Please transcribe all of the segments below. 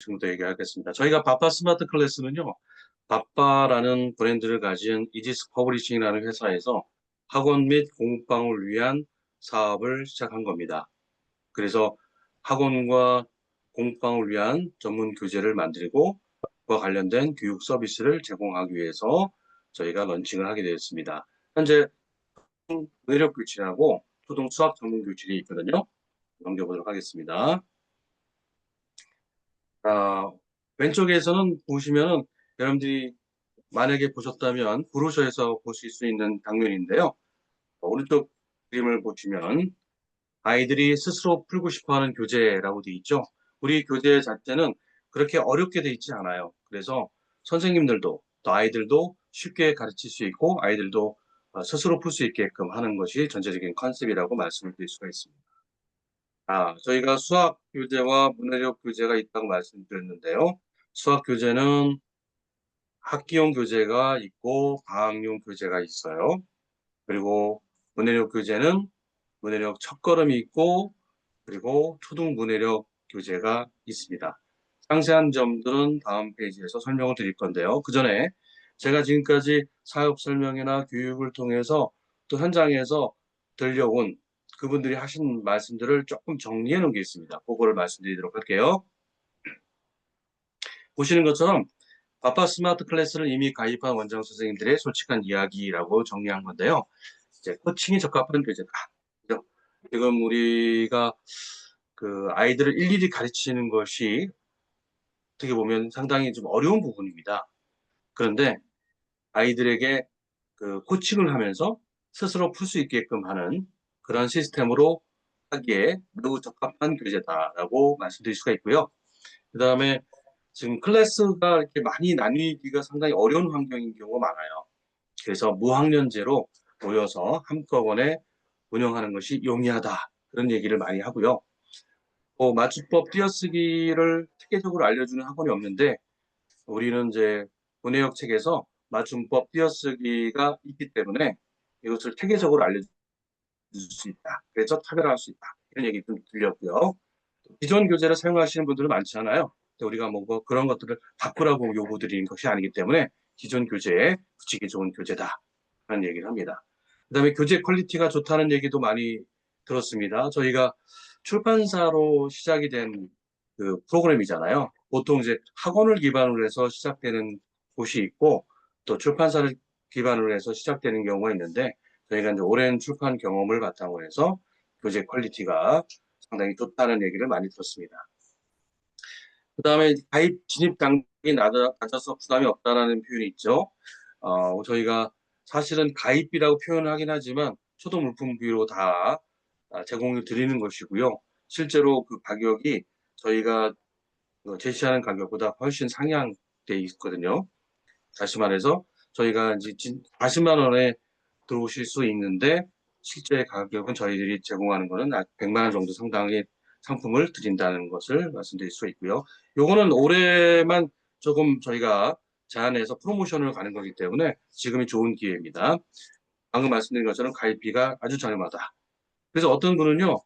지금부터 얘기하겠습니다. 저희가 바빠 스마트 클래스는요, 바빠라는 브랜드를 가진 이지스 퍼블리싱이라는 회사에서 학원 및 공부방을 위한 사업을 시작한 겁니다. 그래서 학원과 공부방을 위한 전문 교재를 만들고 그와 관련된 교육 서비스를 제공하기 위해서 저희가 런칭을 하게 되었습니다. 현재 의력 교실하고 초등 수학 전문 교실이 있거든요. 넘겨보도록 하겠습니다. 아, 왼쪽에서는 보시면은 여러분들이 만약에 보셨다면 브로셔에서 보실 수 있는 장면인데요. 어, 오른쪽 그림을 보시면 아이들이 스스로 풀고 싶어하는 교재라고 되어 있죠. 우리 교재 자체는 그렇게 어렵게 되어 있지 않아요. 그래서 선생님들도 또 아이들도 쉽게 가르칠 수 있고 아이들도 어, 스스로 풀 수 있게끔 하는 것이 전체적인 컨셉이라고 말씀을 드릴 수가 있습니다. 아, 저희가 수학 교재와 문해력 교재가 있다고 말씀드렸는데요. 수학 교재는 학기용 교재가 있고 방학용 교재가 있어요. 그리고 문해력 교재는 문해력 첫걸음이 있고 그리고 초등 문해력 교재가 있습니다. 상세한 점들은 다음 페이지에서 설명을 드릴 건데요. 그 전에 제가 지금까지 사업 설명이나 교육을 통해서 또 현장에서 들려온 그분들이 하신 말씀들을 조금 정리해 놓은 게 있습니다. 그거를 말씀드리도록 할게요. 보시는 것처럼 바파 스마트 클래스를 이미 가입한 원장 선생님들의 솔직한 이야기라고 정리한 건데요. 이제 코칭이 적합한 교재다. 지금 우리가 그 아이들을 일일이 가르치는 것이 어떻게 보면 상당히 좀 어려운 부분입니다. 그런데 아이들에게 그 코칭을 하면서 스스로 풀 수 있게끔 하는 그런 시스템으로 하기에 매우 적합한 교재다라고 말씀드릴 수가 있고요. 그 다음에 지금 클래스가 이렇게 많이 나뉘기가 상당히 어려운 환경인 경우가 많아요. 그래서 무학년제로 모여서 한꺼번에 운영하는 것이 용이하다. 그런 얘기를 많이 하고요. 뭐 맞춤법 띄어쓰기를 체계적으로 알려주는 학원이 없는데 우리는 이제 문해역 책에서 맞춤법 띄어쓰기가 있기 때문에 이것을 체계적으로 알려줄 수 있다. 그래서 차별화할 수 있다. 이런 얘기 좀 들렸고요. 기존 교재를 사용하시는 분들은 많지 않아요. 우리가 뭐, 뭐 그런 것들을 바꾸라고 요구드리는 것이 아니기 때문에 기존 교재에 붙이기 좋은 교재다. 라는 얘기를 합니다. 그 다음에 교재 퀄리티가 좋다는 얘기도 많이 들었습니다. 저희가 출판사로 시작이 된 그 프로그램이잖아요. 보통 이제 학원을 기반으로 해서 시작되는 곳이 있고 또 출판사를 기반으로 해서 시작되는 경우가 있는데 저희가 이제 오랜 출판 경험을 바탕으로 해서 교재 퀄리티가 상당히 좋다는 얘기를 많이 들었습니다. 그 다음에 가입 진입 단계가 낮아서 부담이 없다라는 표현이 있죠. 어, 저희가 사실은 가입비라고 표현을 하긴 하지만 초도 물품비로 다 제공을 드리는 것이고요. 실제로 그 가격이 저희가 그 제시하는 가격보다 훨씬 상향돼 있거든요. 다시 말해서 저희가 이제 40만 원에 들어오실 수 있는데 실제 가격은 저희들이 제공하는 거는 100만 원 정도 상당의 상품을 드린다는 것을 말씀드릴 수 있고요. 요거는 올해만 조금 저희가 제안해서 프로모션을 가는 거기 때문에 지금이 좋은 기회입니다. 방금 말씀드린 것처럼 가입비가 아주 저렴하다. 그래서 어떤 분은요,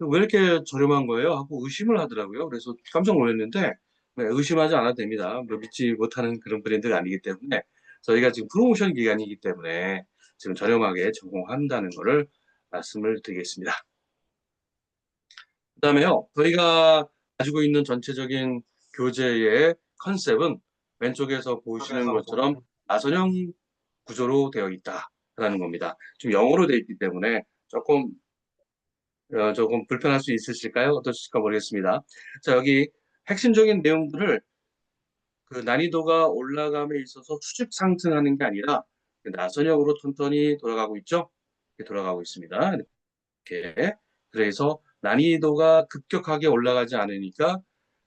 왜 이렇게 저렴한 거예요? 하고 의심을 하더라고요. 그래서 깜짝 놀랐는데, 네, 의심하지 않아도 됩니다. 뭐 믿지 못하는 그런 브랜드가 아니기 때문에, 저희가 지금 프로모션 기간이기 때문에 지금 저렴하게 전공한다는 것을 말씀을 드리겠습니다. 그 다음에요, 저희가 가지고 있는 전체적인 교재의 컨셉은 왼쪽에서 보시는 것처럼 나선형 구조로 되어 있다라는 겁니다. 지금 영어로 되어 있기 때문에 조금 어, 조금 불편할 수 있으실까요? 어떠실까 모르겠습니다. 자 여기 핵심적인 내용들을 그 난이도가 올라감에 있어서 수직 상승하는 게 아니라 나선형으로 톤톤히 돌아가고 있죠. 이렇게 돌아가고 있습니다. 이렇게 그래서 난이도가 급격하게 올라가지 않으니까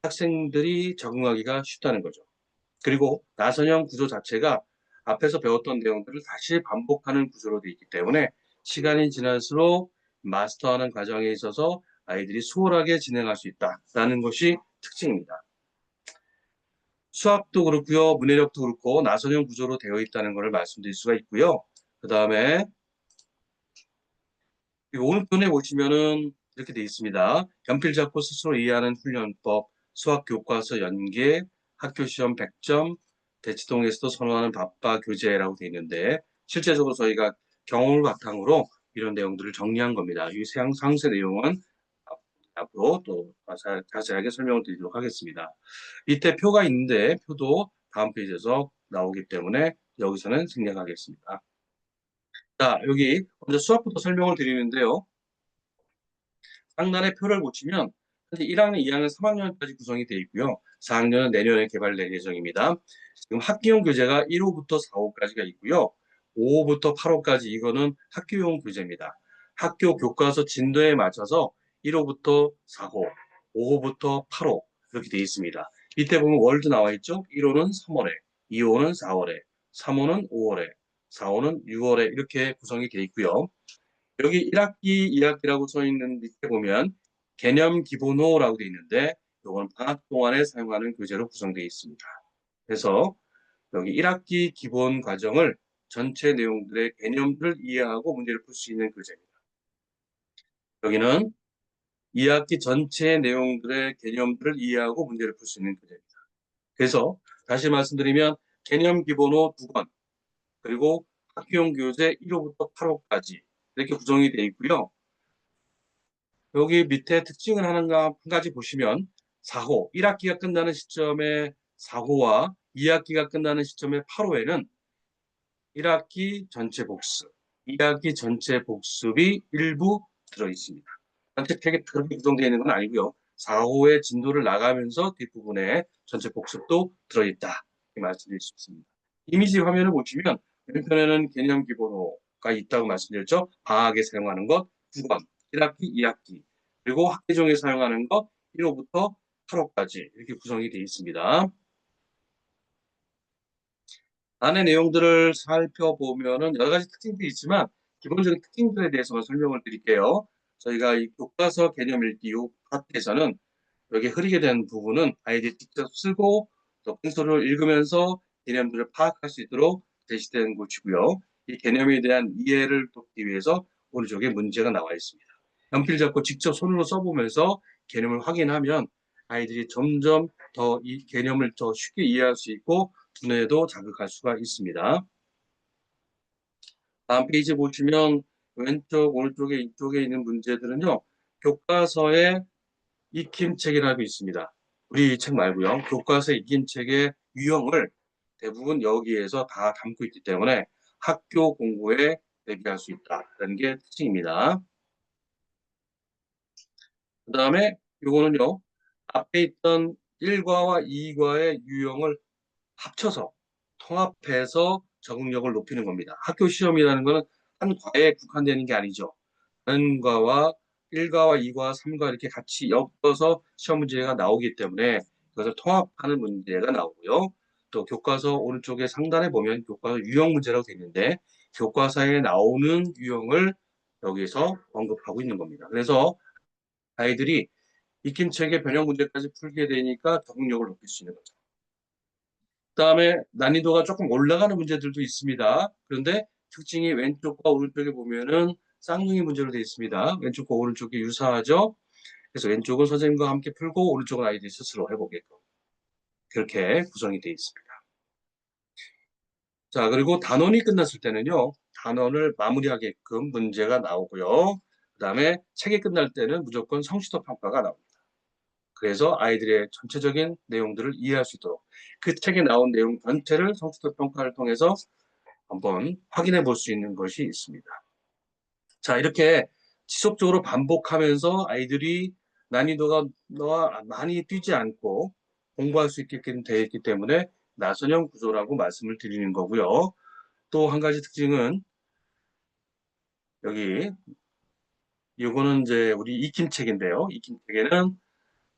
학생들이 적응하기가 쉽다는 거죠. 그리고 나선형 구조 자체가 앞에서 배웠던 내용들을 다시 반복하는 구조로 되어 있기 때문에 시간이 지날수록 마스터하는 과정에 있어서 아이들이 수월하게 진행할 수 있다라는 것이 특징입니다. 수학도 그렇고요. 문해력도 그렇고 나선형 구조로 되어 있다는 것을 말씀드릴 수가 있고요. 그 다음에 오른편에 보시면은 이렇게 되어 있습니다. 연필 잡고 스스로 이해하는 훈련법, 수학 교과서 연계, 학교 시험 100점, 대치동에서도 선호하는 바빠 교재라고 되어 있는데 실제적으로 저희가 경험을 바탕으로 이런 내용들을 정리한 겁니다. 이 상- 상세 내용은 앞으로 또 자세- 자세하게 설명을 드리도록 하겠습니다. 밑에 표가 있는데 표도 다음 페이지에서 나오기 때문에 여기서는 생략하겠습니다. 자, 여기 먼저 수학부터 설명을 드리는데요. 상단에 표를 보시면 현재 1학년, 2학년, 3학년까지 구성이 되어 있고요. 4학년은 내년에 개발될 예정입니다. 지금 학기용 교재가 1호부터 4호까지가 있고요. 5호부터 8호까지 이거는 학교용 교재입니다. 학교 교과서 진도에 맞춰서 1호부터 4호, 5호부터 8호 이렇게 되어 있습니다. 밑에 보면 월드 나와 있죠? 1호는 3월에, 2호는 4월에, 3호는 5월에, 4호는 6월에 이렇게 구성이 되어 있고요. 여기 1학기, 2학기라고 써 있는 밑에 보면 개념 기본호라고 되어 있는데 이건 방학 동안에 사용하는 교재로 구성되어 있습니다. 그래서 여기 1학기 기본 과정을 전체 내용들의 개념들을 이해하고 문제를 풀 수 있는 교재입니다. 여기는 2학기 전체 내용들의 개념들을 이해하고 문제를 풀 수 있는 교재입니다. 그래서 다시 말씀드리면 개념 기본호 두 권, 그리고 학교용 교재 1호부터 8호까지 이렇게 구성이 되어 있고요. 여기 밑에 특징을 하나가 한 가지 보시면 4호, 1학기가 끝나는 시점에 4호와 2학기가 끝나는 시점에 8호에는 1학기 전체 복습, 2학기 전체 복습이 일부 들어 있습니다. 책에 그렇게 구성되어 있는 건 아니고요. 4호의 진도를 나가면서 뒷부분에 전체 복습도 들어있다. 이렇게 말씀드릴 수 있습니다. 이미지 화면을 보시면 왼편에는 개념 기본호가 있다고 말씀드렸죠. 방학에 사용하는 것 9번, 1학기, 2학기, 그리고 학기종에 사용하는 것 1호부터 8호까지 이렇게 구성이 되어 있습니다. 안의 내용들을 살펴보면 은 여러 가지 특징들이 있지만 기본적인 특징들에 대해서만 설명을 드릴게요. 저희가 이 교과서 개념 읽기 요 파트에서는 여기 흐리게 된 부분은 아이들이 직접 쓰고 또 펜솔을 읽으면서 개념들을 파악할 수 있도록 제시된 곳이고요. 이 개념에 대한 이해를 돕기 위해서 오른쪽에 문제가 나와 있습니다. 연필 잡고 직접 손으로 써보면서 개념을 확인하면 아이들이 점점 더 이 개념을 더 쉽게 이해할 수 있고 두뇌도 자극할 수가 있습니다. 다음 페이지 보시면 왼쪽, 오른쪽에 이쪽에 있는 문제들은요. 교과서에 익힘책이라고 있습니다. 우리 책 말고요. 교과서 익힘책의 유형을 대부분 여기에서 다 담고 있기 때문에 학교 공부에 대비할 수 있다는 게 특징입니다. 그 다음에 요거는요. 앞에 있던 1과와 2과의 유형을 합쳐서 통합해서 적응력을 높이는 겁니다. 학교 시험이라는 것은 한 과에 국한되는 게 아니죠. 다른 과와 1과와 2과, 3과 이렇게 같이 엮어서 시험 문제가 나오기 때문에 그것을 통합하는 문제가 나오고요. 또 교과서 오른쪽에 상단에 보면 교과서 유형 문제라고 되어 있는데 교과서에 나오는 유형을 여기서 언급하고 있는 겁니다. 그래서 아이들이 익힘책의 변형 문제까지 풀게 되니까 적응력을 높일 수 있는 거죠. 그 다음에 난이도가 조금 올라가는 문제들도 있습니다. 그런데 특징이 왼쪽과 오른쪽에 보면은 쌍둥이 문제로 되어 있습니다. 왼쪽과 오른쪽이 유사하죠. 그래서 왼쪽은 선생님과 함께 풀고 오른쪽은 아이들이 스스로 해보게끔 그렇게 구성이 되어 있습니다. 자 그리고 단원이 끝났을 때는요. 단원을 마무리하게끔 문제가 나오고요. 그 다음에 책이 끝날 때는 무조건 성취도 평가가 나옵니다. 그래서 아이들의 전체적인 내용들을 이해할 수 있도록 그 책에 나온 내용 전체를 성취도 평가를 통해서 한번 확인해 볼 수 있는 것이 있습니다. 자, 이렇게 지속적으로 반복하면서 아이들이 난이도가 많이 뛰지 않고 공부할 수 있게끔 되어 있기 때문에 나선형 구조라고 말씀을 드리는 거고요. 또 한 가지 특징은 여기 이거는 이제 우리 익힘책인데요. 익힘책에는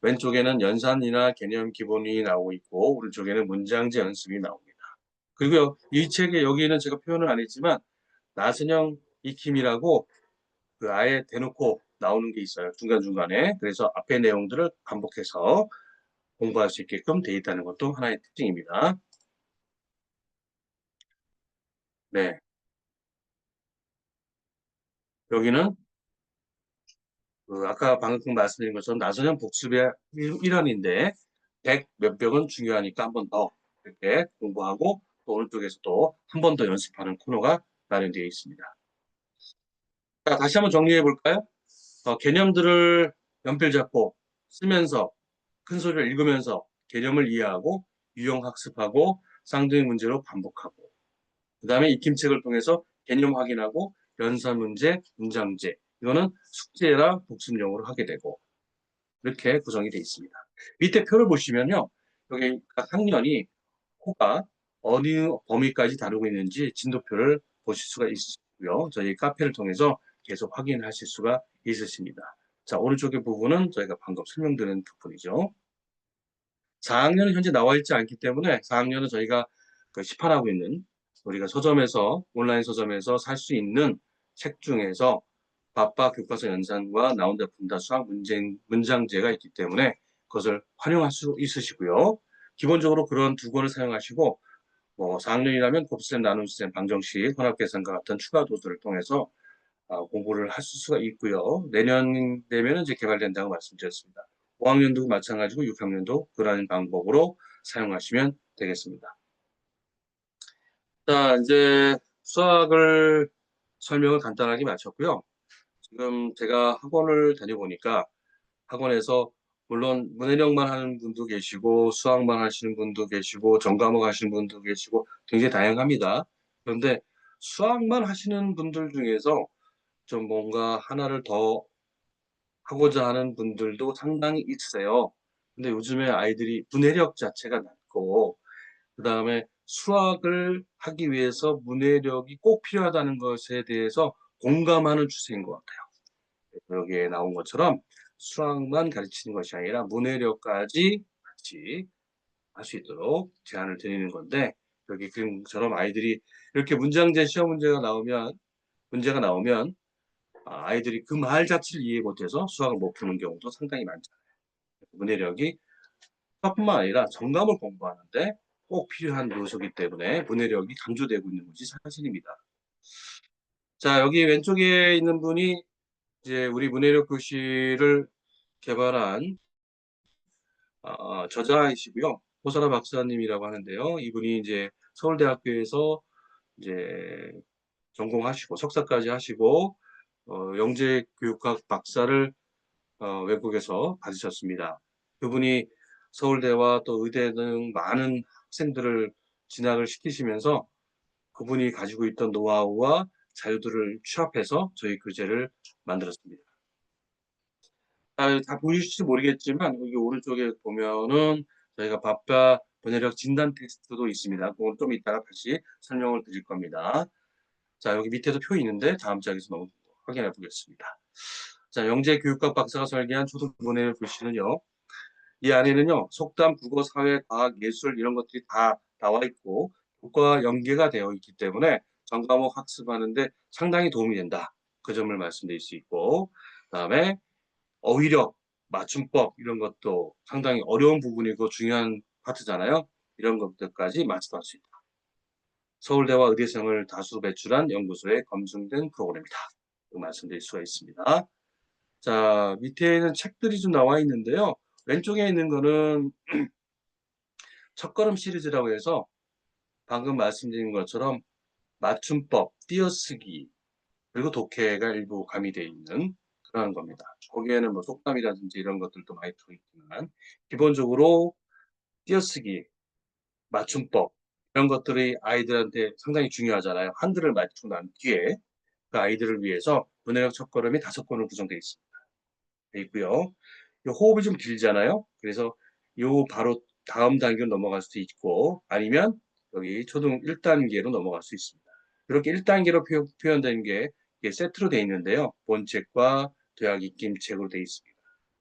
왼쪽에는 연산이나 개념 기본이 나오고 있고 오른쪽에는 문장제 연습이 나옵니다. 그리고 이 책에 여기는 제가 표현을 안 했지만 나선형 익힘이라고 그 아예 대놓고 나오는 게 있어요. 중간중간에. 그래서 앞에 내용들을 반복해서 공부할 수 있게끔 되어 있다는 것도 하나의 특징입니다. 네. 여기는 그 아까 방금 말씀드린 것처럼 나선형 복습의 일- 일환인데 100 몇백은 중요하니까 한 번 더 이렇게 공부하고 또 오른쪽에서 또 한 번 더 연습하는 코너가 마련되어 있습니다. 자, 다시 한번 정리해 볼까요? 어, 개념들을 연필 잡고 쓰면서 큰 소리를 읽으면서 개념을 이해하고 유형 학습하고 쌍둥이 문제로 반복하고 그 다음에 익힘책을 통해서 개념 확인하고 연산 문제, 문장제 이거는 숙제나 복습용으로 하게 되고 이렇게 구성이 되어 있습니다. 밑에 표를 보시면요. 여기 각 학년이 호가 어느 범위까지 다루고 있는지 진도표를 보실 수가 있고요. 저희 카페를 통해서 계속 확인하실 수가 있으십니다. 자, 오른쪽의 부분은 저희가 방금 설명드린 부분이죠. 4학년은 현재 나와 있지 않기 때문에 4학년은 저희가 그 시판하고 있는 우리가 서점에서 온라인 서점에서 살 수 있는 책 중에서 밥바 교과서 연산과 나온다 분다 수학 문쟁, 문장제가 있기 때문에 그것을 활용할 수 있으시고요. 기본적으로 그런 두 권을 사용하시고 뭐 4학년이라면 곱셈, 나눔셈, 방정식, 혼합계산과 같은 추가 도서를 통해서 어, 공부를 하실 수가 있고요. 내년 되면 이제 개발된다고 말씀드렸습니다. 5학년도 마찬가지고 6학년도 그러한 방법으로 사용하시면 되겠습니다. 자, 이제 수학을 설명을 간단하게 마쳤고요. 지금 제가 학원을 다녀보니까 학원에서 물론 문해력만 하는 분도 계시고 수학만 하시는 분도 계시고 전과목 하시는 분도 계시고 굉장히 다양합니다. 그런데 수학만 하시는 분들 중에서 좀 뭔가 하나를 더 하고자 하는 분들도 상당히 있으세요. 근데 요즘에 아이들이 문해력 자체가 낮고 그 다음에 수학을 하기 위해서 문해력이 꼭 필요하다는 것에 대해서 공감하는 추세인 것 같아요. 여기에 나온 것처럼 수학만 가르치는 것이 아니라 문해력까지 같이 할 수 있도록 제안을 드리는 건데 여기 그림처럼 아이들이 이렇게 문장제 시험 문제가 나오면 문제가 나오면 아, 아이들이 그 말 자체를 이해 못해서 수학을 못 푸는 경우도 상당히 많잖아요. 문해력이 수학뿐만 아니라 정감을 공부하는데 꼭 필요한 요소이기 때문에 문해력이 강조되고 있는 것이 사실입니다. 자, 여기 왼쪽에 있는 분이 이제 우리 문해력 교실을 개발한 어, 저자이시고요. 호사라 박사님이라고 하는데요. 이분이 이제 서울대학교에서 이제 전공하시고 석사까지 하시고 어, 영재교육학 박사를 어, 외국에서 받으셨습니다. 그분이 서울대와 또 의대 등 많은 학생들을 진학을 시키시면서 그분이 가지고 있던 노하우와 자료들을 취합해서 저희 교재를 만들었습니다. 아, 다 보이실지 모르겠지만 여기 오른쪽에 보면은 저희가 밥과 번외력 진단 테스트도 있습니다. 그건 좀 이따가 다시 설명을 드릴 겁니다. 자, 여기 밑에도 표 있는데 다음 장에서 너무 확인해 보겠습니다. 자, 영재 교육학 박사가 설계한 초등 문해력 글씨는요. 이 안에는요, 속담, 국어, 사회, 과학, 예술 이런 것들이 다 나와 있고 국과 연계가 되어 있기 때문에 전 과목 학습하는데 상당히 도움이 된다. 그 점을 말씀드릴 수 있고 그다음에 어휘력, 맞춤법 이런 것도 상당히 어려운 부분이고 중요한 파트잖아요. 이런 것들까지 마스터할 수 있다. 서울대와 의대생을 다수 배출한 연구소에 검증된 프로그램이다. 말씀드릴 수가 있습니다. 자, 밑에는 책들이 좀 나와 있는데요. 왼쪽에 있는 거는 첫걸음 시리즈라고 해서 방금 말씀드린 것처럼 맞춤법, 띄어쓰기, 그리고 독해가 일부 가미되어 있는 그런 겁니다. 거기에는 뭐 속담이라든지 이런 것들도 많이 들어있지만 기본적으로 띄어쓰기, 맞춤법 이런 것들이 아이들한테 상당히 중요하잖아요. 한글을 맞추고 난 뒤에 그 아이들을 위해서 문해력 첫걸음이 다섯 권으로 구성되어 있습니다. 되어 있고요. 호흡이 좀 길잖아요. 그래서 요 바로 다음 단계로 넘어갈 수도 있고 아니면 여기 초등 1단계로 넘어갈 수 있습니다. 이렇게 1단계로 표현, 된게 세트로 되어 있는데요. 본책과 대학 입김책으로 되어 있습니다.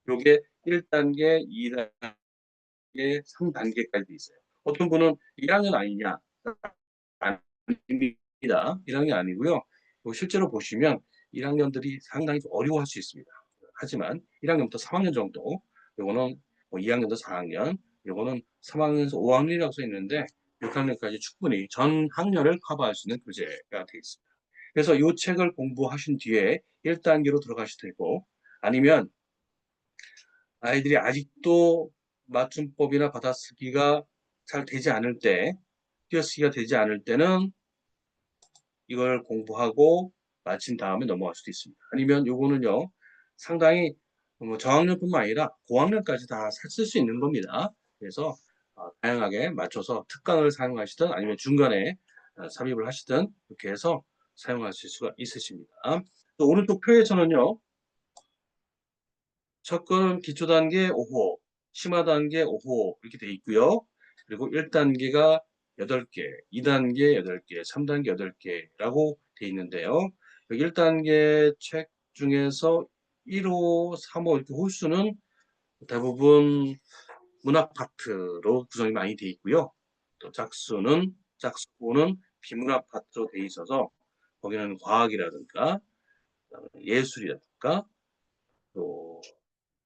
요게 1단계, 2단계, 3단계까지 되어 있어요. 어떤 분은 1학년 아니냐? 아닙니다. 1학년 아니고요. 실제로 보시면 1학년들이 상당히 어려워할 수 있습니다. 하지만 1학년부터 3학년 정도, 요거는 뭐 2학년부터 4학년, 요거는 3학년에서 5학년이라고 써 있는데 6학년까지 충분히 전 학년을 커버할 수 있는 교재가 되어 있습니다. 그래서 이 책을 공부하신 뒤에 1단계로 들어가실 되고 아니면 아이들이 아직도 맞춤법이나 받아쓰기가 잘 되지 않을 때, 띄어쓰기가 되지 않을 때는 이걸 공부하고 마친 다음에 넘어갈 수도 있습니다. 아니면 요거는요, 상당히 뭐 저학년뿐만 아니라 고학년까지 다 쓸 수 있는 겁니다. 그래서 어, 다양하게 맞춰서 특강을 사용하시든 아니면 중간에 어, 삽입을 하시든 이렇게 해서 사용하실 수가 있으십니다. 또 오른쪽 표에서는요. 첫 거는 기초 단계 5호, 심화 단계 5호 이렇게 돼 있고요. 그리고 1단계가 8개, 2단계 8개, 3단계 8개라고 돼 있는데요. 여기 1단계 책 중에서 1호, 3호 이렇게 홀수는 대부분 문학 파트로 구성이 많이 돼 있고요. 또 짝수는 짝수는 비문학 파트로 돼 있어서 거기는 과학이라든가 예술이라든가 또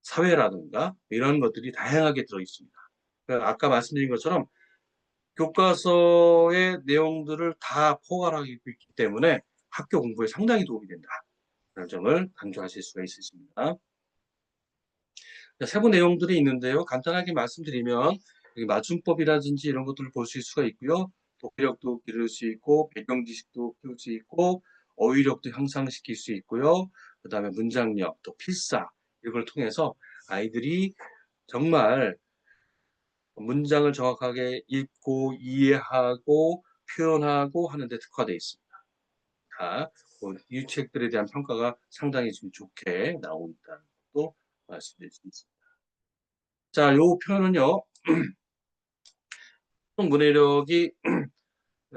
사회라든가 이런 것들이 다양하게 들어 있습니다. 아까 말씀드린 것처럼 교과서의 내용들을 다 포괄하고 있기 때문에 학교 공부에 상당히 도움이 된다. 라는 점을 강조하실 수가 있으십니다. 세부 내용들이 있는데요. 간단하게 말씀드리면 맞춤법이라든지 이런 것들을 볼 수 있을 수가 있고요. 독해력도 기를 수 있고 배경 지식도 키울 수 있고 어휘력도 향상시킬 수 있고요. 그 다음에 문장력, 또 필사 이걸 통해서 아이들이 정말 문장을 정확하게 읽고 이해하고 표현하고 하는 데 특화되어 있습니다. 다, 이 책들에 대한 평가가 상당히 좀 좋게 나오고 있다는 것도 말씀드릴 수 있습니다. 자, 요 표현은요, 문해력이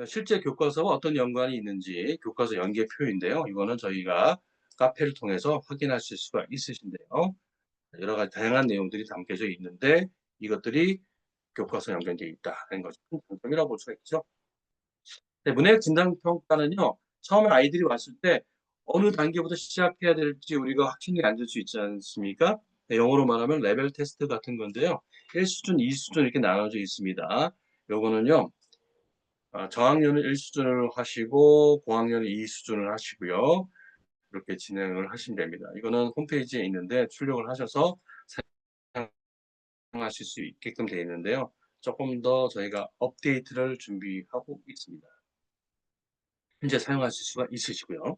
실제 교과서와 어떤 연관이 있는지 교과서 연계 표인데요. 이거는 저희가 카페를 통해서 확인하실 수가 있으신데요. 여러 가지 다양한 내용들이 담겨져 있는데 이것들이 교과서 연결되어 있다는 것이 큰 장점이라고 볼 수가 있죠. 네, 문해력 진단평가는요. 처음에 아이들이 왔을 때 어느 단계부터 시작해야 될지 우리가 확신이 안 될 수 있지 않습니까? 네, 영어로 말하면 레벨 테스트 같은 건데요. 1수준, 2수준 이렇게 나눠져 있습니다. 요거는요. 아, 저학년은 1수준을 하시고 고학년은 2수준을 하시고요. 이렇게 진행을 하시면 됩니다. 이거는 홈페이지에 있는데 출력을 하셔서 사용하실 수 있게끔 되어 있는데요. 조금 더 저희가 업데이트를 준비하고 있습니다. 현재 사용하실 수가 있으시고요.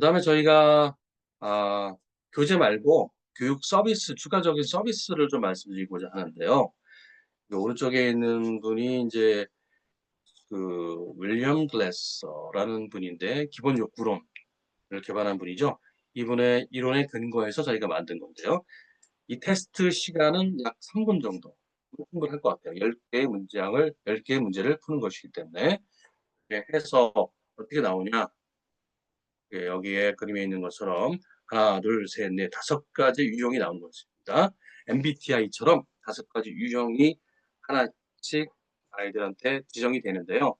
그 다음에 저희가 아, 교재 말고 교육 서비스, 추가적인 서비스를 좀 말씀드리고자 하는데요. 오른쪽에 있는 분이 이제 그 윌리엄 글래서라는 분인데 기본 욕구론을 개발한 분이죠. 이분의 이론에 근거해서 저희가 만든 건데요. 이 테스트 시간은 약 3분 정도 충분할 것 같아요. 10개의 문장을 10개의 문제를 푸는 것이기 때문에 해서 어떻게 나오냐 예, 여기에 그림에 있는 것처럼 하나, 둘, 셋, 넷, 다섯 가지 유형이 나오는 것입니다. MBTI처럼 다섯 가지 유형이 하나씩 아이들한테 지정이 되는데요.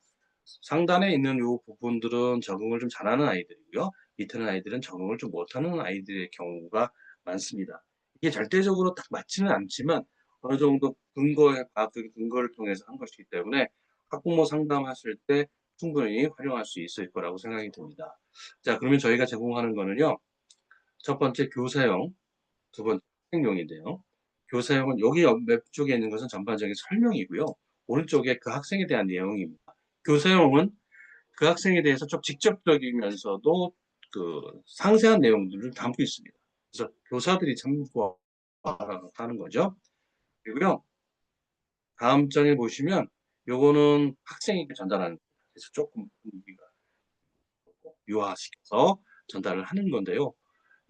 상단에 있는 이 부분들은 적응을 좀 잘하는 아이들이고요. 밑에는 아이들은 적응을 좀 못하는 아이들의 경우가 많습니다. 이게 절대적으로 딱 맞지는 않지만 어느 정도 근거에 과학적 근거를 통해서 한 것이기 때문에 학부모 상담하실 때 충분히 활용할 수 있을 거라고 생각이 듭니다. 자, 그러면 저희가 제공하는 거는요. 첫 번째 교사용, 두 번째 학생용인데요. 교사용은 여기 맵 쪽에 있는 것은 전반적인 설명이고요. 오른쪽에 그 학생에 대한 내용입니다. 교사용은 그 학생에 대해서 좀 직접적이면서도 그 상세한 내용들을 담고 있습니다. 그래서 교사들이 참고하는 거죠. 그리고요. 다음 장에 보시면 요거는 학생에게 전달하는 그래서 조금 우리가 유화시켜서 전달을 하는 건데요.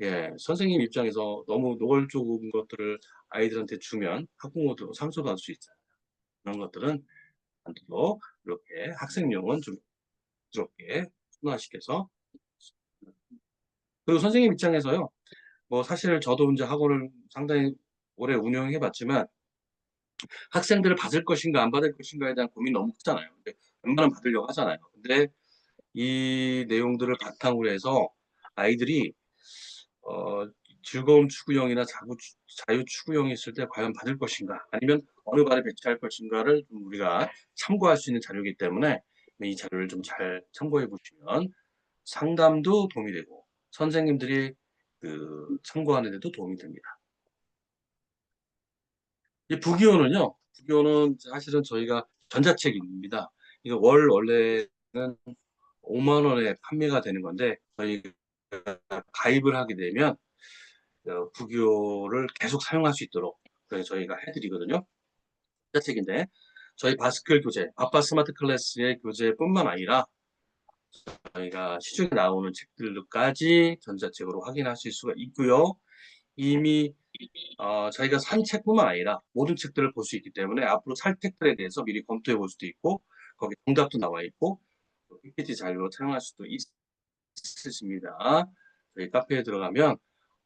예, 선생님 입장에서 너무 노골적인 것들을 아이들한테 주면 학부모도 상처받을 수 있잖아요. 그런 것들은 반대로 이렇게 학생용은 좀 부드럽게 순화시켜서 그리고 선생님 입장에서요. 뭐 사실 저도 이제 학원을 상당히 오래 운영해 봤지만 학생들을 받을 것인가 안 받을 것인가에 대한 고민이 너무 크잖아요. 근데 웬만하면 받으려고 하잖아요. 근데 이 내용들을 바탕으로 해서 아이들이 어, 즐거움 추구형이나 자구, 자유 추구형이 있을 때 과연 받을 것인가 아니면 어느 반에 배치할 것인가를 좀 우리가 참고할 수 있는 자료이기 때문에 이 자료를 좀 잘 참고해 보시면 상담도 도움이 되고 선생님들이 그 참고하는 데도 도움이 됩니다. 이 부기호는요, 부기호는 사실은 저희가 전자책입니다. 이거 월 원래는 5만 원에 판매가 되는 건데 저희가 가입을 하게 되면 어, 부기호를 계속 사용할 수 있도록 저희가 해드리거든요. 전자책인데 저희 바스클 교재, 아빠 스마트 클래스의 교재뿐만 아니라 저희가 시중에 나오는 책들까지 전자책으로 확인하실 수가 있고요. 이미 어, 저희가 산 책뿐만 아니라 모든 책들을 볼 수 있기 때문에 앞으로 살 책들에 대해서 미리 검토해 볼 수도 있고 거기 정답도 나와 있고 PPT 자료로 사용할 수도 있, 있으십니다. 저희 카페에 들어가면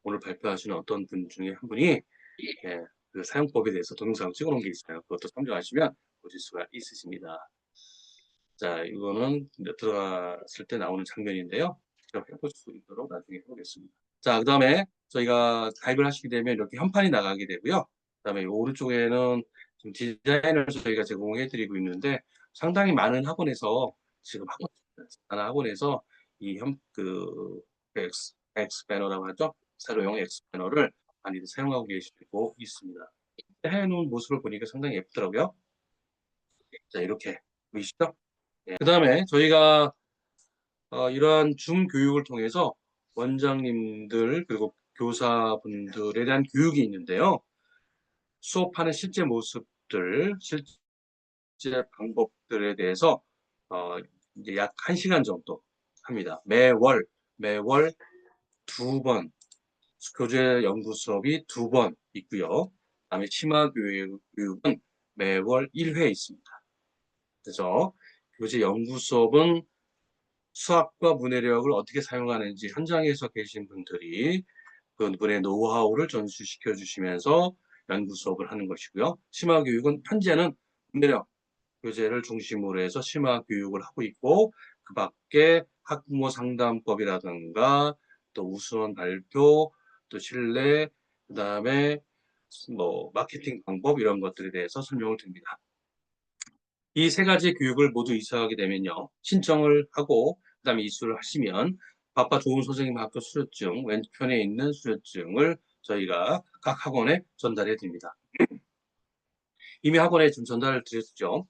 오늘 발표하시는 어떤 분 중에 한 분이 예, 그 사용법에 대해서 동영상을 찍어 놓은 게 있어요. 그것도 참조하시면 보실 수가 있으십니다. 자, 이거는 들어갔을 때 나오는 장면인데요. 직접 해볼 수 있도록 나중에 해보겠습니다. 자, 그 다음에 저희가 가입을 하시게 되면 이렇게 현판이 나가게 되고요. 그 다음에 오른쪽에는 디자인을 저희가 제공해 드리고 있는데 상당히 많은 학원에서 지금 있습니다. 하나 학원에서 이 현, 그, X, X 배너라고 하죠. 세로용 X 배너를 많이들 사용하고 계시고 있습니다. 해놓은 모습을 보니까 상당히 예쁘더라고요. 자, 이렇게 보이시죠? 그 다음에 저희가 어, 이러한 줌 교육을 통해서 원장님들 그리고 교사분들에 대한 교육이 있는데요. 수업하는 실제 모습들, 실제 방법들에 대해서 어, 이제 약 1시간 정도 합니다. 매월, 매월 두 번, 교재 연구 수업이 두 번 있고요. 치마 교육, 교육은 매월 1회 있습니다. 그래서 교재 연구 수업은 수학과 문해력을 어떻게 사용하는지 현장에서 계신 분들이 그분의 노하우를 전수시켜 주시면서 연구 수업을 하는 것이고요. 심화 교육은 현재는 문해력 교재를 중심으로 해서 심화 교육을 하고 있고 그 밖에 학부모 상담법이라든가 또 우수원 발표 또 신뢰 그 다음에 뭐 마케팅 방법 이런 것들에 대해서 설명을 드립니다. 이 세 가지 교육을 모두 이수하게 되면요. 신청을 하고 그 다음에 이수를 하시면 바빠 좋은 선생님 학교 수료증 왼편에 있는 수료증을 저희가 각 학원에 전달해 드립니다. 이미 학원에 좀 전달을 드렸죠.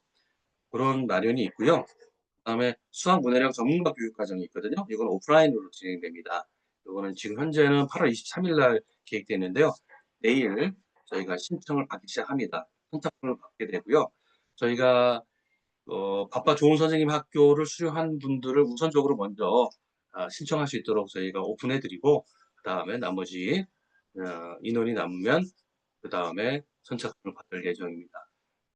그런 마련이 있고요. 그다음에 수학 문해력 전문가 교육 과정이 있거든요. 이건 오프라인으로 진행됩니다. 이거는 지금 현재는 8월 23일 날 계획되어 있는데요. 내일 저희가 신청을 받기 시작합니다. 선착순을 받게 되고요. 저희가 어, 바빠 좋은 선생님 학교를 수료한 분들을 우선적으로 먼저 아, 신청할 수 있도록 저희가 오픈해 드리고 그 다음에 나머지 어, 인원이 남으면 그 다음에 선착순을 받을 예정입니다.